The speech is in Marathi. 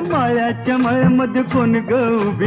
मायाच्या मायामध्ये कोण ग उभी?